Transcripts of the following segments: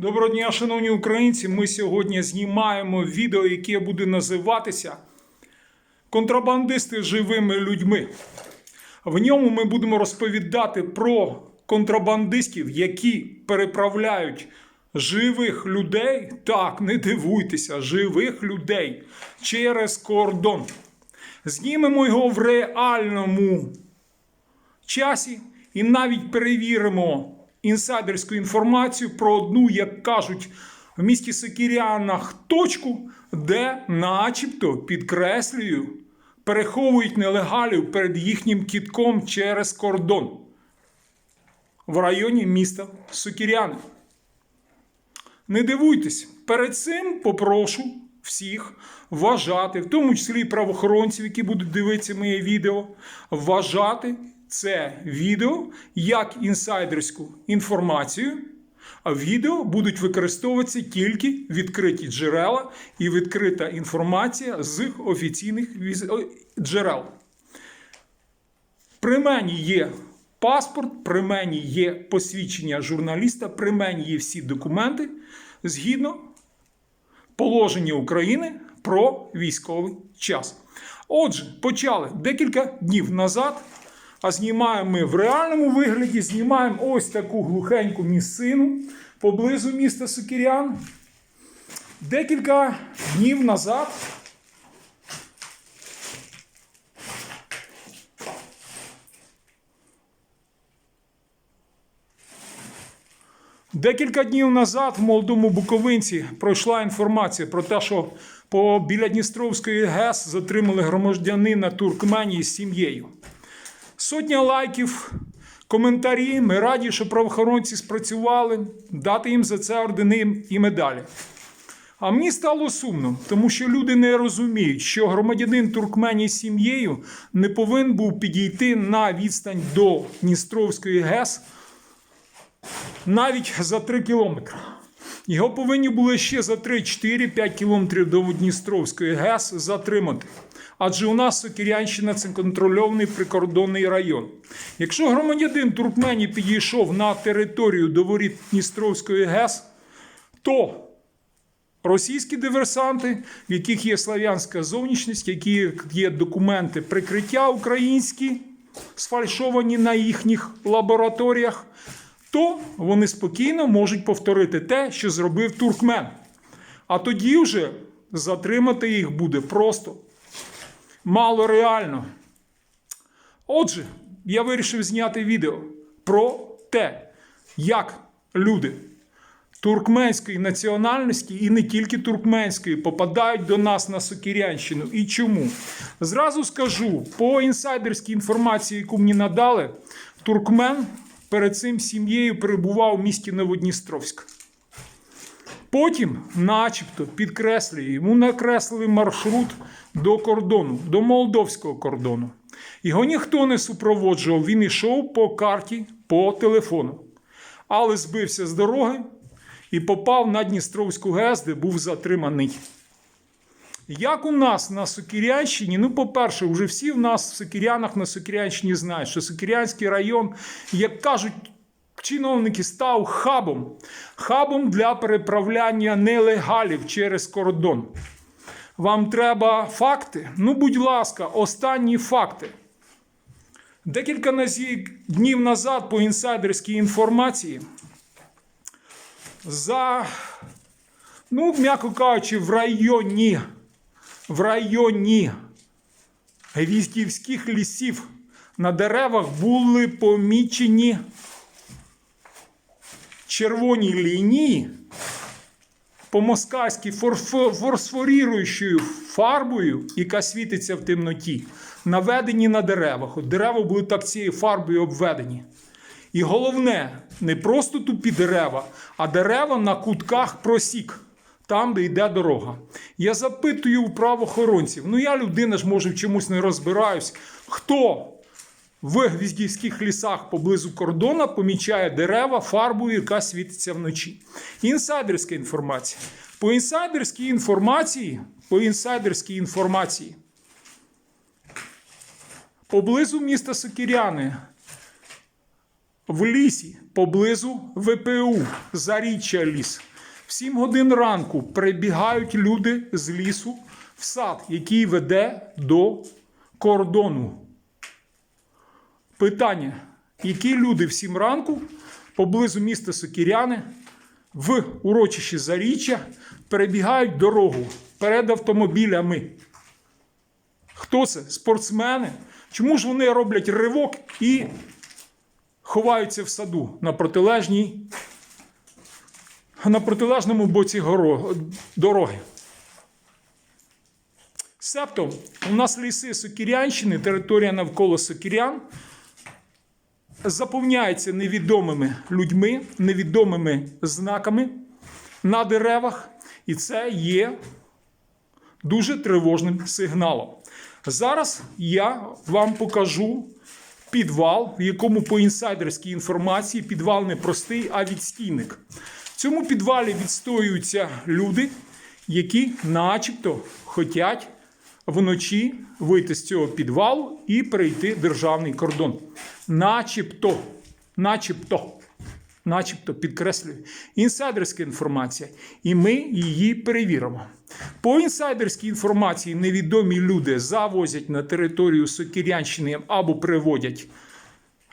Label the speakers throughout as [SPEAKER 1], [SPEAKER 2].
[SPEAKER 1] Доброго дня, шановні українці. Ми сьогодні знімаємо відео, яке буде називатися Контрабандисти живими людьми. В ньому ми будемо розповідати про контрабандистів, які переправляють живих людей. Так, не дивуйтеся, живих людей через кордон. Знімемо його в реальному часі і навіть перевіримо інсайдерську інформацію про одну, як кажуть, в місті Сокірянах точку, де, начебто, підкреслюю, переховують нелегалів перед їхнім кітком через кордон в районі міста Сокіряни. Не дивуйтесь, перед цим попрошу всіх вважати, в тому числі і правоохоронців, які будуть дивитися моє відео, вважати це відео як інсайдерську інформацію. А відео будуть використовуватися тільки відкриті джерела і відкрита інформація з офіційних джерел. При мені є паспорт, при мені є посвідчення журналіста, при мені є всі документи згідно положення України про військовий час. Отже, почали декілька днів назад, а знімаємо ми в реальному вигляді, знімаємо ось таку глухеньку місцину поблизу міста Сокірян. Декілька днів назад Декілька днів назад в молодому Буковинці пройшла інформація про те, що по біля Дністровської ГЕС затримали громадянина Туркменії з сім'єю. Сотня лайків, коментарі. Ми раді, що правоохоронці спрацювали, дати їм за це ордени і медалі. А мені стало сумно, тому що люди не розуміють, що громадянин Туркменії з сім'єю не повинен був підійти на відстань до Дністровської ГЕС навіть за 3 кілометри. Його повинні були ще за 3-4-5 кілометрів до Дністровської ГЕС затримати. Адже у нас Сокірянщина це контрольований прикордонний район. Якщо громадянин Туркменії підійшов на територію до воріт Дністровської ГЕС, то російські диверсанти, в яких є слав'янська зовнішність, які є документи прикриття українські, сфальшовані на їхніх лабораторіях, то вони спокійно можуть повторити те, що зробив туркмен. А тоді вже затримати їх буде просто мало реально. Отже, я вирішив зняти відео про те, як люди туркменської національності і не тільки туркменської попадають до нас на Сокірянщину. І чому? Зразу скажу, по інсайдерській інформації, яку мені надали, туркмен перед цим сім'єю перебував в місті Новодністровськ. Потім, начебто, підкреслює, йому накреслили маршрут до кордону, до молдовського кордону. Його ніхто не супроводжував, він йшов по карті по телефону. Але збився з дороги і попав на Дністровську ГЕС, де був затриманий. Як у нас на Сокірянщині, ну, по-перше, вже всі в нас в Сокірянах на Сокірянщині знають, що Сокірянський район, як кажуть чиновники, став хабом. Хабом для переправляння нелегалів через кордон. Вам треба факти? Ну, будь ласка, останні факти. Декілька днів назад по інсайдерській інформації за, ну, м'яко кажучи, в районі, в районі Гвіздівських лісів на деревах були помічені червоні лінії по москальськи фосфоріруючою фарбою, яка світиться в темноті, наведені на деревах. От дерева були так цією фарбою обведені. І головне, не просто тупі дерева, а дерева на кутках просік, там, де йде дорога. Я запитую у правоохоронців, ну я людина ж може в чомусь не розбираюсь, хто в гвіздівських лісах поблизу кордона помічає дерева фарбою, яка світиться вночі. Інсайдерська інформація. По інсайдерській інформації, по інсайдерській інформації, поблизу міста Сокіряни в лісі поблизу ВПУ Заріччя ліс. В 7 годин ранку прибігають люди з лісу в сад, який веде до кордону. Питання: які люди в 7 ранку поблизу міста Сокіряни в урочищі Заріччя перебігають дорогу перед автомобілями? Хто це? Спортсмени? Чому ж вони роблять ривок і ховаються в саду на протилежній, на протилежному боці дороги? Себто, у нас ліси Сокірянщини, територія навколо Сокірян заповняється невідомими людьми, невідомими знаками на деревах, і це є дуже тривожним сигналом. Зараз я вам покажу підвал, в якому по інсайдерській інформації підвал не простий, а відстійник. В цьому підвалі відстоюються люди, які начебто хочуть вночі вийти з цього підвалу і перейти державний кордон. Начебто, начебто, начебто підкреслюю, інсайдерська інформація, і ми її перевіримо. По інсайдерській інформації невідомі люди завозять на територію Сокірянщини або приводять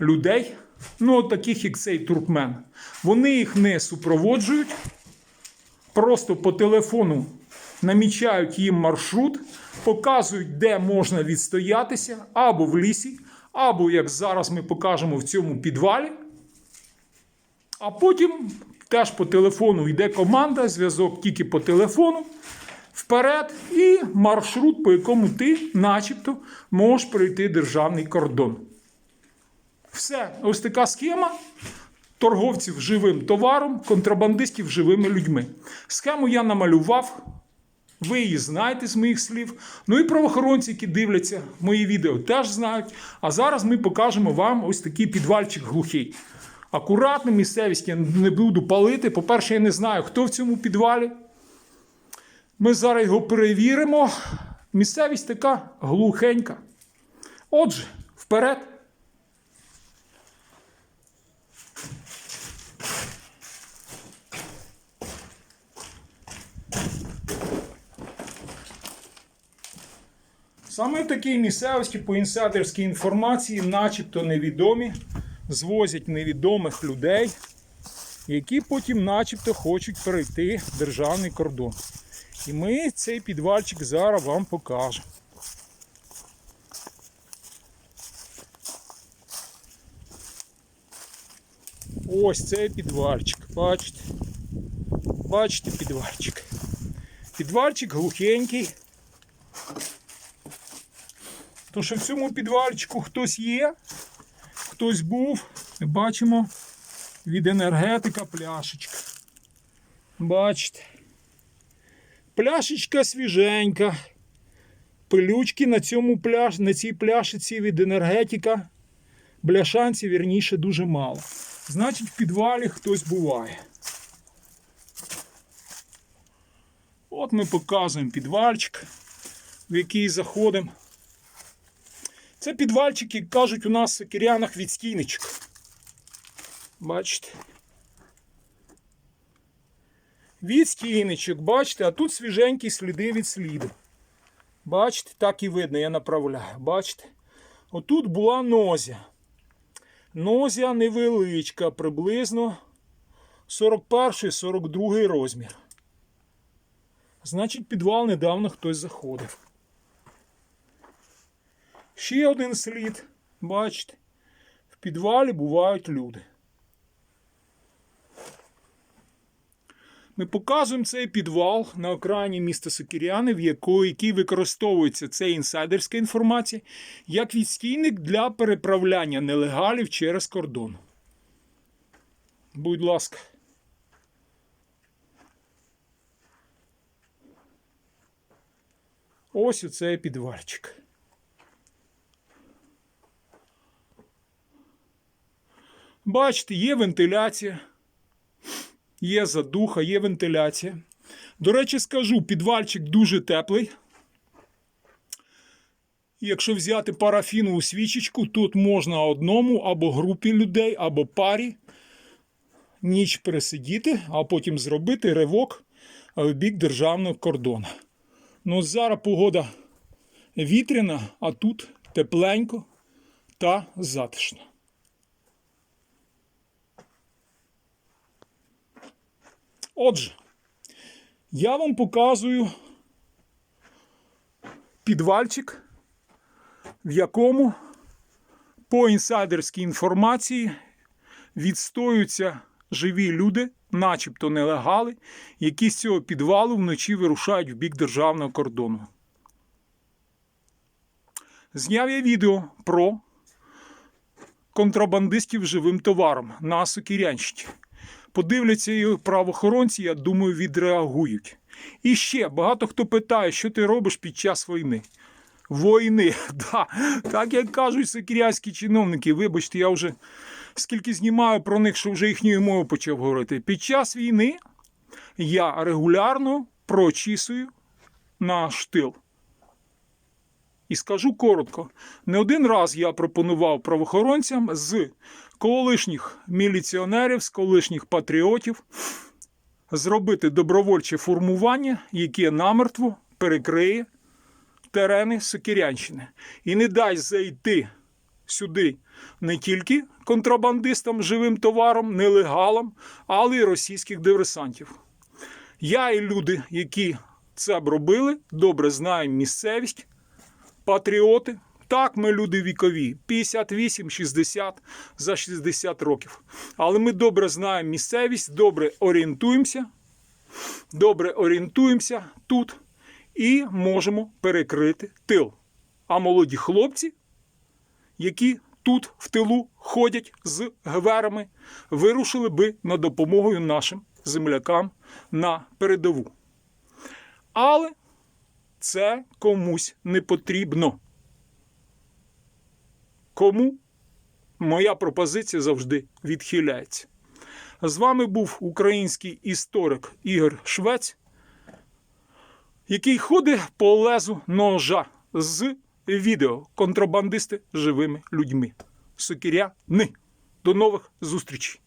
[SPEAKER 1] людей, ну таких як цей туркмен. Вони їх не супроводжують, просто по телефону намічають їм маршрут, показують, де можна відстоятися, або в лісі, або, як зараз ми покажемо в цьому підвалі. А потім теж по телефону йде команда, зв'язок тільки по телефону. Вперед, і маршрут, по якому ти, начебто, можеш пройти державний кордон. Все, ось така схема торговців живим товаром, контрабандистів живими людьми. Схему я намалював. Ви її знаєте з моїх слів. Ну і правоохоронці, які дивляться мої відео, теж знають. А зараз ми покажемо вам ось такий підвальчик глухий. Акуратно, місцевість я не буду палити. По-перше, я не знаю, хто в цьому підвалі. Ми зараз його перевіримо. Місцевість така глухенька. Отже, вперед. Саме в такій місцевості по інсайдерській інформації, начебто невідомі, звозять невідомих людей, які потім, начебто, хочуть перейти державний кордон. І ми цей підвальчик зараз вам покажемо. Ось цей підвальчик. Бачите? Бачите підвальчик. Підвальчик глухенький. То що в цьому підвальчику хтось є, хтось був, бачимо від енергетика пляшечка. Бачите? Пляшечка свіженька. Пилючки на цьому пляш, на цій пляшиці від енергетика. Бляшанці, вірніше, дуже мало. Значить, в підвалі хтось буває. От ми показуємо підвальчик, в який заходимо. Це підвальчик, як кажуть у нас в кирянах відстійничок. Бачите? Відстійничок, бачите, а тут свіженькі сліди від сліду. Бачите, так і видно, я направляю. Бачите? Отут була нозя. Нозя невеличка, приблизно 41-42 розмір. Значить, підвал недавно хтось заходив. Ще один слід, бачите, в підвалі бувають люди. Ми показуємо цей підвал на окраїні міста Сокіряни, в якої, використовується ця інсайдерська інформація, як відстійник для переправляння нелегалів через кордон. Будь ласка. Ось оцей підвальчик. Бачите, є вентиляція, є задуха, є вентиляція. До речі, скажу, підвальчик дуже теплий. Якщо взяти парафінову свічечку, тут можна одному або групі людей, або парі. ніч пересидіти, а потім зробити ривок в бік державного кордону. Ну, зараз погода вітряна, а тут тепленько та затишно. Отже, я вам показую підвальчик, в якому по інсайдерській інформації відстоюються живі люди, начебто нелегали, які з цього підвалу вночі вирушають в бік державного кордону. Зняв я відео про контрабандистів живим товаром на Сокірянщині. Подивляться її правоохоронці, я думаю, відреагують. І ще багато хто питає, що ти робиш під час війни. Війни, да. так як кажуть сокірянські чиновники, вибачте, я вже скільки знімаю про них, що вже їхньою мовою почав говорити. Під час війни я регулярно прочісую наш тил. І скажу коротко: не один раз я пропонував правоохоронцям з колишніх міліціонерів, з колишніх патріотів зробити добровольче формування, яке намертво перекриє терени Сокирянщини. І не дай зайти сюди не тільки контрабандистам живим товаром, нелегалам, але й російських диверсантів. Я і люди, які це б робили, добре знаємо місцевість, патріоти. Так, ми люди вікові, 58, 60, за 60 років. Але ми добре знаємо місцевість, добре орієнтуємося, добре орієнтуємося тут і можемо перекрити тил. А молоді хлопці, які тут в тилу ходять з гверами, вирушили би на допомогу нашим землякам на передову. Але це комусь не потрібно. Кому моя пропозиція завжди відхиляється. З вами був український історик Ігор Швець, який ходить по лезу ножа з відео контрабандисти живими людьми. Сокіря ни. До нових зустрічей!